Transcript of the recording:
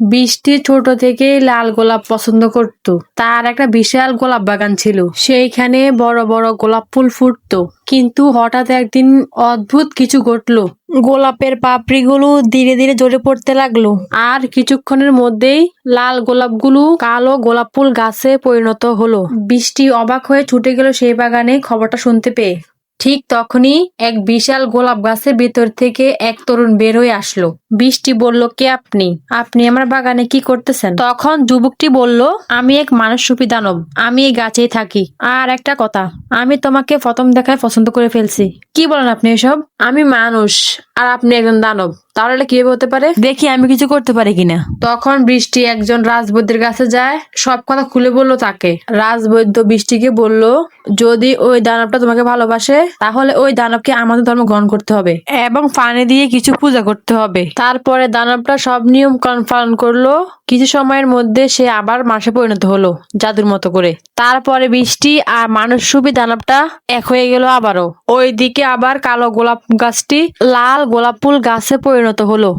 বৃষ্টি ছোট থেকেই লাল গোলাপ পছন্দ করত। তার একটা বিশাল গোলাপ বাগান ছিল। সেইখানে বড় বড় গোলাপ ফুল ফুটতো। কিন্তু হঠাৎ একদিন অদ্ভুত কিছু ঘটলো। গোলাপের পাপড়িগুলো ধীরে ধীরে ঝরে পড়তে লাগল। আর কিছুক্ষণের মধ্যেই লাল গোলাপগুলো কালো গোলাপ ফুল গাছে পরিণত হলো। বৃষ্টি অবাক হয়ে ছুটে গেল সেই বাগানে খবরটা শুনতে পেয়ে। ঠিক তখনই এক বিশাল গোলাপ গাছের ভেতর থেকে এক তরুণ বের হয়ে আসলো। বৃষ্টি বলল, কে আপনি? আপনি আমার বাগানে কি করতেছেন? তখন যুবকটি বলল, আমি এক মানুষ রূপী দানব। আমি এই গাছেই থাকি। আর একটা কথা, আমি তোমাকে প্রথম দেখায় পছন্দ করে ফেলছি। কি বলেন আপনি এসব? আমি মানুষ। আর আপনি একজন দানব তাহলে কীভাবে হতে পারে? দেখি আমি কিছু করতে পারি কিনা। তখন বৃষ্টি একজন রাজবৈদ্যের কাছে যায় সব কথা খুলে বলল তাকে। রাজবৈদ্য বৃষ্টিকে বলল যদি ওই দানবটা তোমাকে ভালোবাসে তাহলে ওই দানবকে আমাদের ধর্ম গ্রহণ করতে হবে। এবং পানি দিয়ে কিছু পূজা করতে হবে। তারপরে দানবটা সব নিয়ম পালন করল। কিছু সময়ের মধ্যে সে আবার মাসে পরিণত হলো জাদুর মতো করে। তারপরে বৃষ্টি আর মানুষ সুবি দানবটা এক হয়ে গেল আবারও। ওইদিকে আবার কালো গোলাপ গাছটি লাল গোলাপ ফুল গাছে পরিণত হলো।